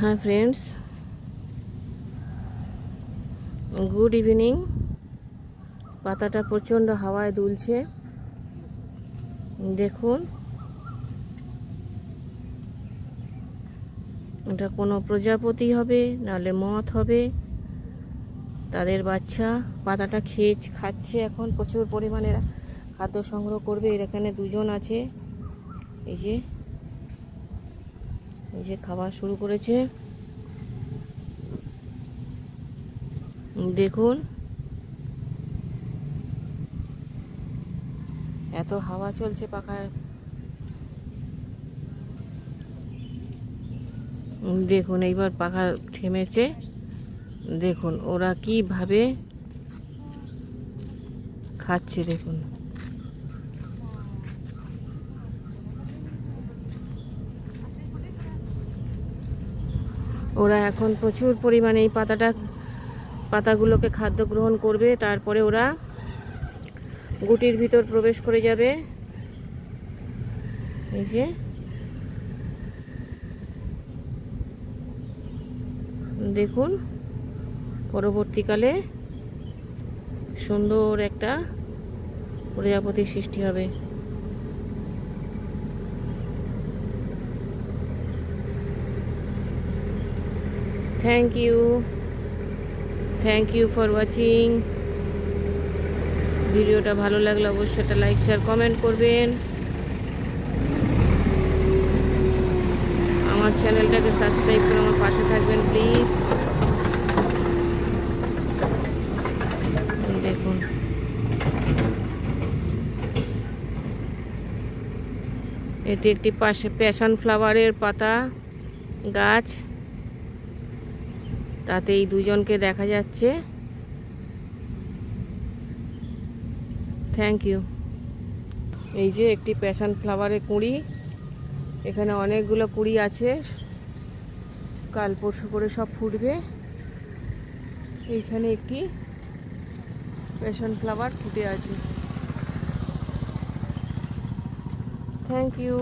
হ্যাঁ friends good evening পাতাটা প্রচণ্ড হাওয়ায় দুলছে। দেখুন। এটা কোনো প্রজাপতি হবে, নাহলে মথ হবে। তাদের বাচ্চা পাতাটা খেয়ে খাচ্ছে এখন। প্রচুর পরিমাণে খাদ্য সংগ্রহ করবে। এর এখানে দুজন আছে। এই যে এই যে খাবার শুরু করেছে। দেখুন। এত হাওয়া চলছে পাখায়। দেখুন, এইবার পাখা থেমেছে। দেখুন, ওরা কীভাবে খাচ্ছে, দেখুন। ওরা এখন প্রচুর পরিমাণে এই পাতাটা, পাতাগুলোকে খাদ্য গ্রহণ করবে, তারপরে ওরা গুটির ভিতর প্রবেশ করে যাবে। এই যে। দেখুন, পরবর্তীকালে সুন্দর একটা প্রজাপতির সৃষ্টি হবে। Thank you thank you for watching ভিডিওটা ভালো লাগলে অবশ্যই একটা লাইক শেয়ার কমেন্ট করবেন। আমার চ্যানেলটাকে সাবস্ক্রাইব করে আমার পাশে থাকবেন প্লিজ দেখুন। এটি একটি পাশে প্যাশন ফ্লাওয়ারের পাতা গাছ। তাতে এই দুজনকে দেখা যাচ্ছে। থ্যাংক ইউ এই যে একটি প্যাশন ফ্লাওয়ারের কুঁড়ি। এখানে অনেকগুলো কুঁড়ি আছে। কাল পরশু করে সব ফুটবে। এইখানে একটি প্যাশন ফ্লাওয়ার ফুটে আছে। Thank you